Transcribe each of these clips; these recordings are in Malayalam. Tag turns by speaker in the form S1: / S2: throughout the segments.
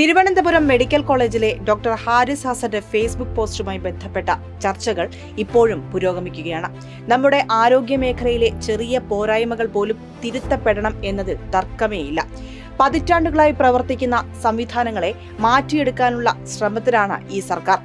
S1: തിരുവനന്തപുരം മെഡിക്കൽ കോളേജിലെ ഡോക്ടർ ഹാരിസ് ഹസന്റെ ഫേസ്ബുക്ക് പോസ്റ്റുമായി ബന്ധപ്പെട്ട ചർച്ചകൾ ഇപ്പോഴും പുരോഗമിക്കുകയാണ്. നമ്മുടെ ആരോഗ്യ മേഖലയിലെ ചെറിയ പോരായ്മകൾ പോലും തിരുത്തപ്പെടണം എന്നതിൽ തർക്കമേയില്ല. പതിറ്റാണ്ടുകളായി പ്രവർത്തിക്കുന്ന സംവിധാനങ്ങളെ മാറ്റിയെടുക്കാനുള്ള ശ്രമത്തിലാണ് ഈ സർക്കാർ.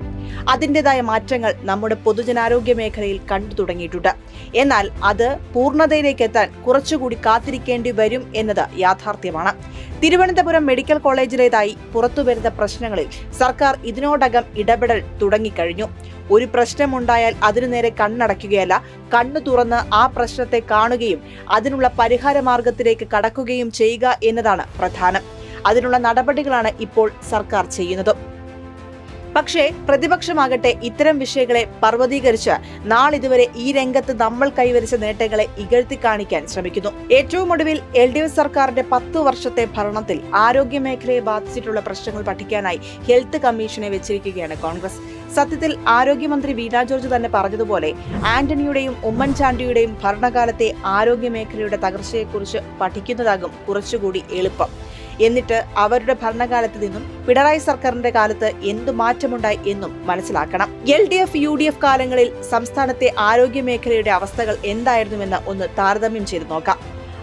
S1: അതിന്റെതായ മാറ്റങ്ങൾ നമ്മുടെ പൊതുജനാരോഗ്യ മേഖലയിൽ കണ്ടു തുടങ്ങിയിട്ടുണ്ട്. എന്നാൽ അത് പൂർണതയിലേക്ക് എത്താൻ കുറച്ചുകൂടി കാത്തിരിക്കേണ്ടി വരും എന്നത് യാഥാർത്ഥ്യമാണ്. തിരുവനന്തപുരം മെഡിക്കൽ കോളേജിലേതായി പുറത്തുവരുന്ന പ്രശ്നങ്ങളിൽ സർക്കാർ ഇതിനോടകം ഇടപെടൽ തുടങ്ങിക്കഴിഞ്ഞു. ഒരു പ്രശ്നമുണ്ടായാൽ അതിനു നേരെ കണ്ണടയ്ക്കുകയല്ല കണ്ണു തുറന്ന് ആ പ്രശ്നത്തെ കാണുകയും അതിനുള്ള പരിഹാര മാർഗത്തിലേക്ക് കടക്കുകയും ചെയ്യുക എന്നതാണ് പ്രധാനം. അതിനുള്ള നടപടികളാണ് ഇപ്പോൾ സർക്കാർ ചെയ്യുന്നത്. പക്ഷേ പ്രതിപക്ഷമാകട്ടെ ഇത്തരം വിഷയങ്ങളെ പർവതീകരിച്ച് നാളിതുവരെ ഈ രംഗത്ത് നമ്മൾ കൈവരിച്ച നേട്ടങ്ങളെ ഇകഴ്ത്തി കാണിക്കാൻ ശ്രമിക്കുന്നു. ഏറ്റവും ഒടുവിൽ എൽ ഡി എഫ് സർക്കാരിന്റെ പത്തു വർഷത്തെ ഭരണത്തിൽ ആരോഗ്യ മേഖലയെ ബാധിച്ചിട്ടുള്ള പ്രശ്നങ്ങൾ പഠിക്കാനായി ഹെൽത്ത് കമ്മീഷനെ വെച്ചിരിക്കുകയാണ് കോൺഗ്രസ്. സത്യത്തിൽ ആരോഗ്യമന്ത്രി വീണ ജോർജ് തന്നെ പറഞ്ഞതുപോലെ ആന്റണിയുടെയും ഉമ്മൻചാണ്ടിയുടെയും ഭരണകാലത്തെ ആരോഗ്യ മേഖലയുടെ തകർച്ചയെക്കുറിച്ച് പഠിക്കുന്നതാകും കുറച്ചുകൂടി എളുപ്പം. എന്നിട്ട് അവരുടെ ഭരണകാലത്ത് നിന്നും പിണറായി സർക്കാരിന്റെ കാലത്ത് എന്തു മാറ്റമുണ്ടായി എന്നും മനസ്സിലാക്കണം. L D F U D F കാലങ്ങളിൽ സംസ്ഥാനത്തെ ആരോഗ്യ മേഖലയുടെ അവസ്ഥകൾ എന്തായിരുന്നുവെന്ന് ഒന്ന് താരതമ്യം ചെയ്തു നോക്കാം.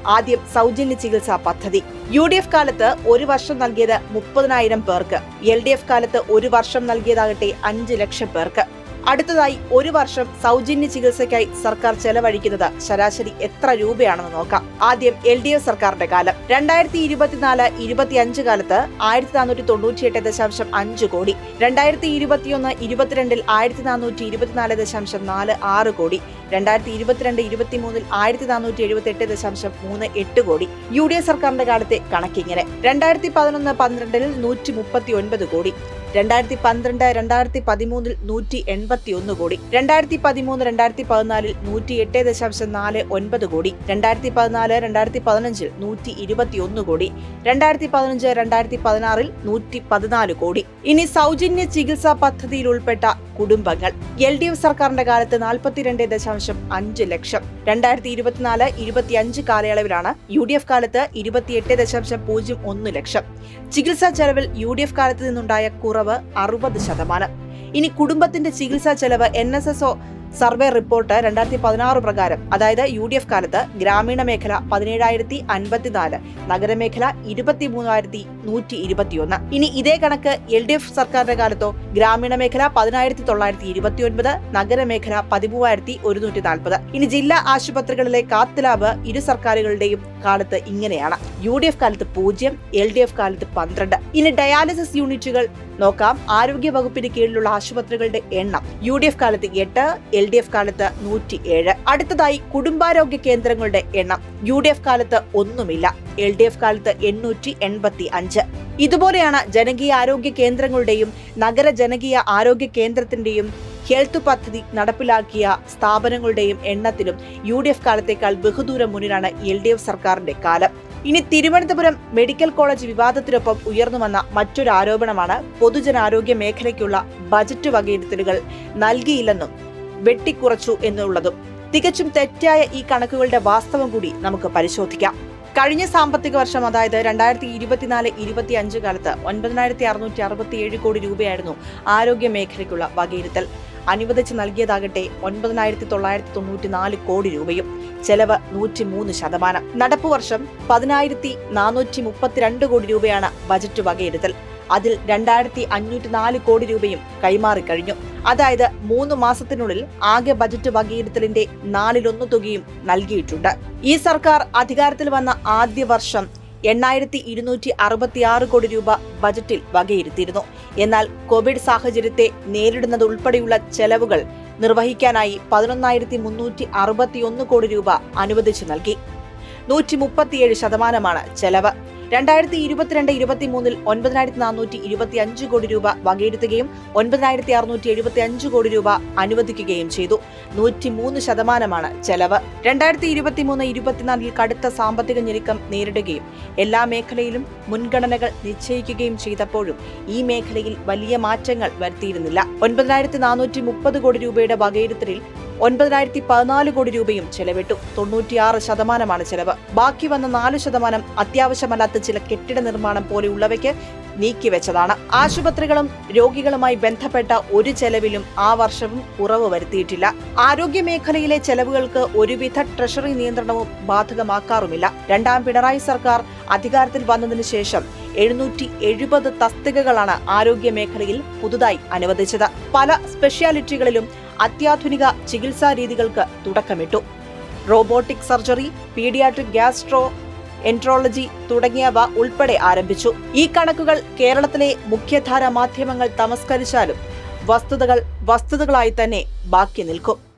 S1: ആദ്യം സൗജന്യ ചികിത്സാ പദ്ധതി. യു ഡി എഫ് കാലത്ത് ഒരു വർഷം നൽകിയത് മുപ്പതിനായിരം പേർക്ക്. എൽ ഡി എഫ് കാലത്ത് ഒരു വർഷം നൽകിയതാകട്ടെ അഞ്ച് ലക്ഷം പേർക്ക്. അടുത്തതായി ഒരു വർഷം സൗജന്യ ചികിത്സയ്ക്കായി സർക്കാർ ചെലവഴിക്കുന്നത് ശരാശരി എത്ര രൂപയാണെന്ന് നോക്കാം. ആദ്യം എൽ ഡി എഫ് സർക്കാരിന്റെ കാലം. രണ്ടായിരത്തി ഇരുപത്തിനാല് ഇരുപത്തിയഞ്ച് കാലത്ത് ആയിരത്തി നാനൂറ്റി തൊണ്ണൂറ്റിയെട്ട് ദശാംശം അഞ്ച് കോടി. രണ്ടായിരത്തി ഇരുപത്തിയൊന്ന് ഇരുപത്തിരണ്ടിൽ ആയിരത്തി നാനൂറ്റി ഇരുപത്തിനാല് ദശാംശം നാല് ആറ് കോടി. രണ്ടായിരത്തി ഇരുപത്തിരണ്ട് ഇരുപത്തിമൂന്നിൽ ആയിരത്തി നാനൂറ്റി എഴുപത്തി എട്ട് ദശാംശം മൂന്ന് എട്ട് കോടി. യു ഡി എഫ് സർക്കാരിന്റെ കാലത്തെ കണക്കിങ്ങനെ. രണ്ടായിരത്തി പതിനൊന്ന് പന്ത്രണ്ടിൽ നൂറ്റി മുപ്പത്തി ഒൻപത് കോടി. രണ്ടായിരത്തി പന്ത്രണ്ട് രണ്ടായിരത്തി പതിമൂന്നിൽ നൂറ്റി എൺപത്തി ഒന്ന് കോടി. രണ്ടായിരത്തി പതിമൂന്ന് രണ്ടായിരത്തി പതിനാലിൽ നൂറ്റി എട്ട് ദശാംശം നാല് ഒൻപത് കോടി. രണ്ടായിരത്തി പതിനാല് രണ്ടായിരത്തി പതിനഞ്ചിൽ നൂറ്റി ഇരുപത്തി ഒന്ന് കോടി. രണ്ടായിരത്തി പതിനഞ്ച് രണ്ടായിരത്തി പതിനാറിൽ നൂറ്റി പതിനാല് കോടി. ഇനി സൗജന്യ ചികിത്സാ പദ്ധതിയിൽ ഉൾപ്പെട്ട കുടുംബങ്ങൾ. എൽ ഡി എഫ് സർക്കാരിന്റെ കാലത്ത് നാൽപ്പത്തിരണ്ട് ദശാംശം അഞ്ച് ലക്ഷം. രണ്ടായിരത്തി ഇരുപത്തിനാല് ഇരുപത്തിയഞ്ച് കാലയളവിലാണ് യു ഡി എഫ് കാലത്ത് ഇരുപത്തിയെട്ട് ദശാംശം പൂജ്യം ഒന്ന് ലക്ഷം. ചികിത്സാ ചെലവിൽ യു ഡി എഫ് കാലത്ത് നിന്നുണ്ടായ കുറവ് അറുപത് ശതമാനം. ഇനി കുടുംബത്തിന്റെ ചികിത്സാ ചെലവ് N S S survey report രണ്ടായിരത്തി പതിനാറ് പ്രകാരം അതായത് യു ഡി എഫ് കാലത്ത് ഗ്രാമീണ മേഖല പതിനേഴായിരത്തി അൻപത്തിനാല് നഗരമേഖല ഇരുപത്തി മൂവായിരത്തി നൂറ്റി ഇരുപത്തിയൊന്ന് ഇനി ഇതേ കണക്ക് എൽ ഡി എഫ് സർക്കാരിന്റെ കാലത്തോ ഗ്രാമീണ മേഖല പതിനായിരത്തി തൊള്ളായിരത്തി ഇരുപത്തി ഒൻപത് നഗരമേഖല പതിമൂവായിരത്തി ഒരുന്നൂറ്റി നാൽപ്പത് ഇനി ജില്ലാ ആശുപത്രികളിലെ കാത്ത് ലാബ് ഇരു സർക്കാരുകളുടെയും കാലത്ത് ഇങ്ങനെയാണ്. യു ഡി എഫ് കാലത്ത് പൂജ്യം എൽ ഡി എഫ് കാലത്ത് പന്ത്രണ്ട്. ഇനി ഡയാലിസിസ് യൂണിറ്റുകൾ നോക്കാം. ആരോഗ്യ വകുപ്പിന് കീഴിലുള്ള ആശുപത്രികളുടെ എണ്ണം യു ഡി എഫ് കാലത്ത് എട്ട് ഡി എഫ് കാലത്ത് നൂറ്റി ഏഴ് അടുത്തതായി കുടുംബാരോഗ്യ കേന്ദ്രങ്ങളുടെ എണ്ണം യു ഡി എഫ് കാലത്ത് ഒന്നുമില്ല. എൽ ഡി എഫ് കാലത്ത് എണ്ണൂറ്റി എൺപത്തി അഞ്ച് ഇതുപോലെയാണ് ജനകീയ ആരോഗ്യ കേന്ദ്രങ്ങളുടെയും നഗര ജനകീയ ആരോഗ്യ കേന്ദ്രത്തിന്റെയും ഹെൽത്ത് പദ്ധതി നടപ്പിലാക്കിയ സ്ഥാപനങ്ങളുടെയും എണ്ണത്തിലും യു ഡി എഫ് കാലത്തേക്കാൾ ബഹുദൂരം മുന്നിലാണ് എൽ ഡി എഫ് സർക്കാരിന്റെ കാലം. ഇനി തിരുവനന്തപുരം മെഡിക്കൽ കോളേജ് വിവാദത്തിനൊപ്പം ഉയർന്നു വന്ന മറ്റൊരു ആരോപണമാണ് പൊതുജനാരോഗ്യ മേഖലയ്ക്കുള്ള ബജറ്റ് വകയിരുത്തലുകൾ നൽകിയില്ലെന്നും വെട്ടിക്കുറച്ചു എന്നുള്ളതും തികച്ചും തെറ്റായ ഈ കണക്കുകളുടെ വാസ്തവം കൂടി നമുക്ക് പരിശോധിക്കാം. കഴിഞ്ഞ സാമ്പത്തിക വർഷം അതായത് രണ്ടായിരത്തി ഇരുപത്തിനാല് ഇരുപത്തി അഞ്ച് കാലത്ത് ഒൻപതിനായിരത്തി അറുന്നൂറ്റി അറുപത്തി ഏഴ് കോടി രൂപയായിരുന്നു ആരോഗ്യ മേഖലയ്ക്കുള്ള വകയിരുത്തൽ. അനുവദിച്ച് നൽകിയതാകട്ടെ ഒൻപതിനായിരത്തി തൊള്ളായിരത്തി തൊണ്ണൂറ്റി നാല് കോടി രൂപയും ചെലവ് നൂറ്റി മൂന്ന് ശതമാനം. നടപ്പു വർഷം പതിനായിരത്തി നാനൂറ്റി മുപ്പത്തിരണ്ട് കോടി രൂപയാണ് ബജറ്റ് വകയിരുത്തൽ. അതിൽ രണ്ടായിരത്തി അഞ്ഞൂറ്റി നാല് കോടി രൂപയും കൈമാറിക്കഴിഞ്ഞു അതായത് മൂന്ന് മാസത്തിനുള്ളിൽ ആകെ ബജറ്റ് വകയിരുത്തലിന്റെ നാലിലൊന്ന് തുകയും നൽകിയിട്ടുണ്ട്. ഈ സർക്കാർ അധികാരത്തിൽ വന്ന ആദ്യ വർഷം എണ്ണായിരത്തി ഇരുന്നൂറ്റി അറുപത്തിയാറ് കോടി രൂപ ബജറ്റിൽ വകയിരുത്തിയിരുന്നു. എന്നാൽ കോവിഡ് സാഹചര്യത്തെ നേരിടുന്നത് ഉൾപ്പെടെയുള്ള ചെലവുകൾ നിർവഹിക്കാനായി പതിനൊന്നായിരത്തി മുന്നൂറ്റി അറുപത്തിയൊന്ന് കോടി രൂപ അനുവദിച്ചു നൽകി. നൂറ്റി മുപ്പത്തിയേഴ് ശതമാനമാണ് ചെലവ്. രണ്ടായിരത്തി ഇരുപത്തിരണ്ട് ഇരുപത്തി മൂന്നിൽ ഒൻപതിനായിരത്തി നാനൂറ്റി ഇരുപത്തി അഞ്ച് കോടി രൂപ വകയിരുത്തുകയും ഒൻപതിനായിരത്തി അറുന്നൂറ്റി എഴുപത്തി അഞ്ച് കോടി രൂപ അനുവദിക്കുകയും ചെയ്തു. നൂറ്റി മൂന്ന് ശതമാനമാണ് ചെലവ്. രണ്ടായിരത്തി ഇരുപത്തിമൂന്ന് ഇരുപത്തിനാലിൽ കടുത്ത സാമ്പത്തിക ഞെരുക്കം നേരിടുകയും എല്ലാ മേഖലയിലും മുൻഗണനകൾ നിശ്ചയിക്കുകയും ചെയ്തപ്പോഴും ഈ മേഖലയിൽ വലിയ മാറ്റങ്ങൾ വരുത്തിയിരുന്നില്ല. ഒൻപതിനായിരത്തി നാനൂറ്റി മുപ്പത് കോടി രൂപയുടെ വകയിരുത്തലിൽ ഒൻപതിനായിരത്തി പതിനാല് കോടി രൂപയും ചെലവിട്ടു. തൊണ്ണൂറ്റിയാറ് ശതമാനമാണ് ചെലവ്. ബാക്കി വന്ന നാല് ശതമാനം അത്യാവശ്യമല്ലാത്ത ചില കെട്ടിട നിർമ്മാണം പോലെയുള്ളവയ്ക്ക് നീക്കിവെച്ചതാണ് ആശുപത്രികളും രോഗികളുമായി ബന്ധപ്പെട്ട ഒരു ചെലവിലും ആ വർഷവും കുറവ് വരുത്തിയിട്ടില്ല. ആരോഗ്യ മേഖലയിലെ ചെലവുകൾക്ക് ഒരുവിധ ട്രഷറി നിയന്ത്രണവും ബാധകമാക്കാറുമില്ല. രണ്ടാം പിണറായി സർക്കാർ അധികാരത്തിൽ വന്നതിനു ശേഷം എഴുന്നൂറ്റി എഴുപത് തസ്തികകളാണ് ആരോഗ്യ മേഖലയിൽ പുതുതായി അനുവദിച്ചത്. പല സ്പെഷ്യാലിറ്റികളിലും അത്യാധുനിക ചികിത്സാ രീതികൾക്ക് തുടക്കമിട്ടു. Robotic surgery paediatric gastroenterology തുടങ്ങിയവ ഉൾപ്പെടെ ആരംഭിച്ചു. ഈ കണക്കുകൾ കേരളത്തിലെ മുഖ്യധാര മാധ്യമങ്ങൾ തമസ്കരിച്ചാലും വസ്തുതകൾ വസ്തുതകളായി തന്നെ ബാക്കി നിൽക്കും.